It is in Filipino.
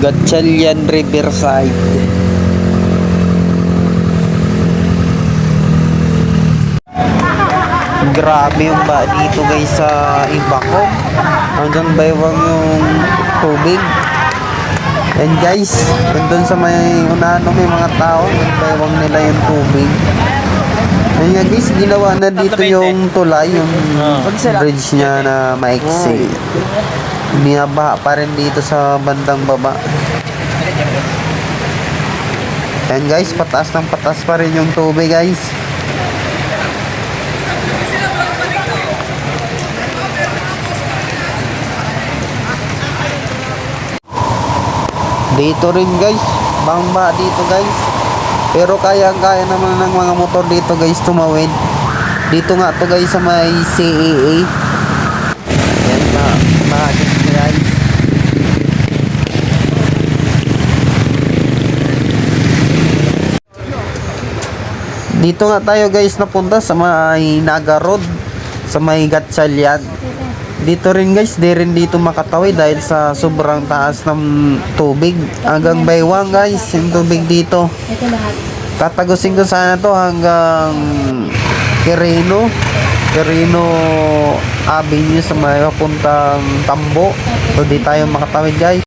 Gatchalian Riverside. Grabe yung ba dito guys sa Ibako. Hanggang baywang yung tubig. And guys, nandun sa may unahan may mga tao, baywang nila yung tubig. Ayun nga guys, ginawa na dito yung tulay, yung bridge niya na maiksi. Binabaha pa rin dito sa bandang baba. Ayan guys, pataas ng pataas pa rin yung tubig guys. Dito rin guys, bangba dito guys. Pero kaya-kaya naman ng mga motor dito guys tumawid. Dito nga to guys sa may CAA. Yan na, mahagit guys. Dito nga tayo guys napunta sa may Naga Road, sa may Gatchalian. Dito rin guys, di rin dito makatawid dahil sa sobrang taas ng tubig. Hanggang baywang guys, yung tubig dito. Ito lahat. Tatagusin ko sana to hanggang Quirino. Quirino Avenue sa may papuntang Tambo. So di tayo makatawid guys.